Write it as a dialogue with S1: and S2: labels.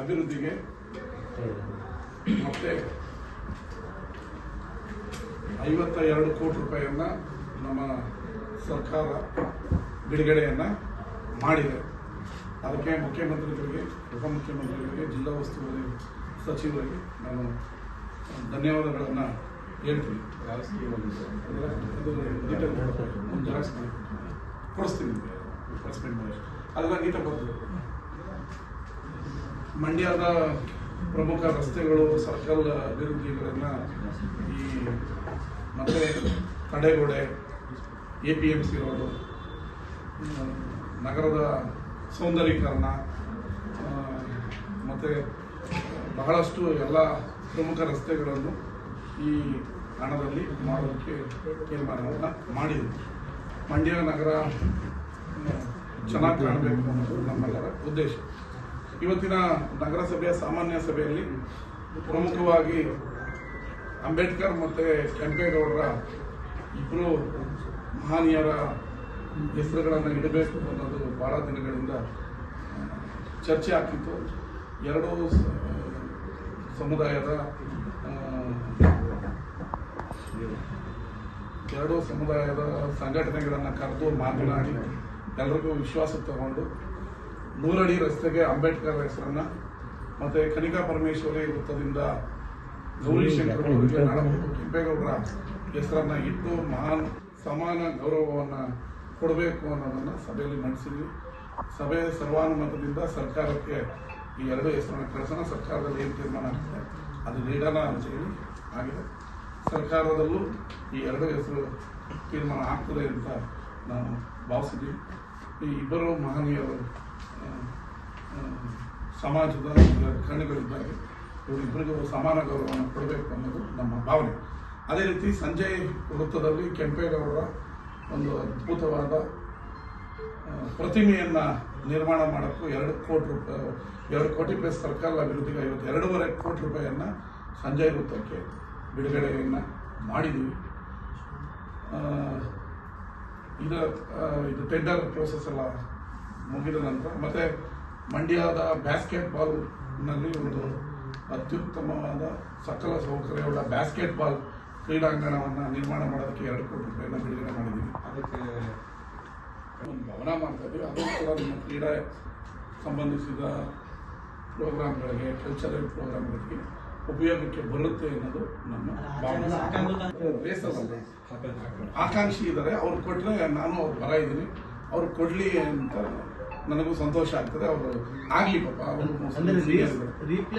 S1: ಅಭಿವೃದ್ಧಿಗೆ. ಮತ್ತೆ ಐವತ್ತ ಎರಡು ಕೋಟಿ ರೂಪಾಯಿಯನ್ನ ನಮ್ಮ ಸರ್ಕಾರ ಬಿಡುಗಡೆಯನ್ನ ಮಾಡಿದೆ. ಅದಕ್ಕೆ ಮುಖ್ಯಮಂತ್ರಿಗಳಿಗೆ ಉಪಮುಖ್ಯಮಂತ್ರಿಗಳಿಗೆ ಜಿಲ್ಲಾ ಉಸ್ತುವಾರಿ ಸಚಿವರಿಗೆ ನಾನು ಧನ್ಯವಾದಗಳನ್ನು ಹೇಳ್ತೀನಿ. ಕೊಡಿಸ್ತೀನಿ ಅದನ್ನ ಅದೆಲ್ಲ ನೀಟಾಗಿ ಬರ್ತದೆ ಮಂಡ್ಯದ ಪ್ರಮುಖ ರಸ್ತೆಗಳು, ಸರ್ಕಲ್ ಅಭಿವೃದ್ಧಿಗಳನ್ನ ಈ ಮತ್ತೆ ತಡೆಗೋಡೆ A P M C road ನಗರದ ಸೌಂದರೀಕರಣ ಮತ್ತೆ ಬಹಳಷ್ಟು ಎಲ್ಲ ಪ್ರಮುಖ ರಸ್ತೆಗಳನ್ನು ಈ ಹಣದಲ್ಲಿ ಮಾಡೋದಕ್ಕೆ ತೀರ್ಮಾನವನ್ನು ಮಾಡಿದ್ವಿ ಮಂಡ್ಯ ನಗರ ಚೆನ್ನಾಗಿ ಕಾಣಬೇಕು ಅನ್ನೋದು ನಮ್ಮೆಲ್ಲರ ಉದ್ದೇಶ. ಇವತ್ತಿನ ನಗರಸಭೆಯ ಸಾಮಾನ್ಯ ಸಭೆಯಲ್ಲಿ ಪ್ರಮುಖವಾಗಿ ಅಂಬೇಡ್ಕರ್ ಮತ್ತು ಕೆಂಪೇಗೌಡರ ಇಬ್ಬರು ಮಹನೀಯರ ಹೆಸರುಗಳನ್ನು ಇಡಬೇಕು ಅನ್ನೋದು ಭಾಳ ದಿನಗಳಿಂದ ಚರ್ಚೆ ಆಗ್ತಿತ್ತು. ಎರಡೂ ಸಮುದಾಯದ ಎರಡೂ ಸಮುದಾಯದ ಸಂಘಟನೆಗಳನ್ನು ಕರೆದು ಮಾತನಾಡಿ, ಎಲ್ರಿಗೂ ವಿಶ್ವಾಸ ತಗೊಂಡು ನೂರಡಿ ರಸ್ತೆಗೆ ಅಂಬೇಡ್ಕರ್ ಹೆಸರನ್ನ ಮತ್ತೆ ಕನಿಕಾ ಪರಮೇಶ್ವರಿ ವೃತ್ತದಿಂದ ಗೌರಿಶಂಕರ್ ಕೆಂಪೇಗೌಡರ ಹೆಸರನ್ನ ಇಟ್ಟು ಮಹಾನ್ ಸಮಾನ ಗೌರವವನ್ನು ಕೊಡಬೇಕು ಅನ್ನೋದನ್ನ ಸಭೆಯಲ್ಲಿ ಮಂಡಿಸಿದ್ವಿ ಸಭೆ ಸರ್ವಾನುಮತದಿಂದ ಸರ್ಕಾರಕ್ಕೆ ಈ ಎರಡು ಹೆಸರನ್ನ ಕಳಿಸೋಣ. ಸರ್ಕಾರದಲ್ಲಿ ಏನು ತೀರ್ಮಾನ ಆಗ್ತದೆ ಅದು ನೀಡೋಣ ಅಂತ ಹೇಳಿ ಆಗಿದೆ. ಸರ್ಕಾರದಲ್ಲೂ ಈ ಎರಡು ಹೆಸರು ತೀರ್ಮಾನ ಆಗ್ತದೆ ಅಂತ ನಾನು ಭಾವಿಸಿದ್ವಿ ಈ ಇಬ್ಬರು ಮಹನೀಯರು ಸಮಾಜದ ಕಣ್ಣುಗಳಿದ್ದಾರೆ ಇವರಿಬ್ಬರಿಗೂ ಸಮಾನ ಗೌರವವನ್ನು ಕೊಡಬೇಕು ಅನ್ನೋದು ನಮ್ಮ ಭಾವನೆ. ಅದೇ ರೀತಿ ಸಂಜಯ್ ವೃತ್ತದಲ್ಲಿ ಕೆಂಪೇಗೌಡರ ಒಂದು ಅದ್ಭುತವಾದ ಪ್ರತಿಮೆಯನ್ನು ನಿರ್ಮಾಣ ಮಾಡೋಕ್ಕೂ ಎರಡು ಕೋಟಿ ರೂಪಾಯಿ, ಎರಡು ಕೋಟಿ ಪ್ಲಸ್ ಸರ್ಕಾರ ಅಭಿವೃದ್ಧಿಗೆ ಇವತ್ತು ಎರಡೂವರೆ ಕೋಟಿ ರೂಪಾಯಿಯನ್ನು ಸಂಜಯ್ ವೃತ್ತಕ್ಕೆ ಬಿಡುಗಡೆಯನ್ನು ಮಾಡಿದ್ದೀವಿ ಇದು ಇದು ಟೆಂಡರ್ ಪ್ರೋಸೆಸ್ ಎಲ್ಲ ಮುಗಿದ ನಂತರ, ಮತ್ತೆ ಮಂಡ್ಯದ ಬ್ಯಾಸ್ಕೆಟ್ ಬಾಲ್ನಲ್ಲಿ ಒಂದು ಅತ್ಯುತ್ತಮವಾದ ಸಕಲ ಸೌಕರ್ಯವುಳ್ಳ ಬ್ಯಾಸ್ಕೆಟ್ಬಾಲ್ ಕ್ರೀಡಾಂಗಣವನ್ನು ನಿರ್ಮಾಣ ಮಾಡೋದಕ್ಕೆ ಎರಡು ಕೋಟಿ ರೂಪಾಯಿನ ಬಿಡುಗಡೆ ಮಾಡಿದ್ದೀವಿ ಅದಕ್ಕೆ ಒಂದು ಗಮನ ಮಾಡ್ತಾ ಇದ್ದೀವಿ ಅದು ಕೂಡ ನಮ್ಮ ಕ್ರೀಡಾ ಸಂಬಂಧಿಸಿದ ಪ್ರೋಗ್ರಾಮ್ಗಳಿಗೆ ಕಲ್ಚರಲ್ ಪ್ರೋಗ್ರಾಮ್ಗಳಿಗೆ ಉಪಯೋಗಕ್ಕೆ ಬರುತ್ತೆ ಅನ್ನೋದು ನಮ್ಮ ಆಕಾಂಕ್ಷಿ ಇದ್ದಾರೆ. ಅವ್ರು ಕೊಟ್ಟರೆ ನಾನು ಅವ್ರು ಬರ ಇದ್ದೀನಿ ಅವ್ರು ಕೊಡ್ಲಿ ಅಂತ ನನಗೂ ಸಂತೋಷ ಆಗ್ತದೆ. ಅವರು ಆಗ್ಲಿ ಪಾಪ ಅವರು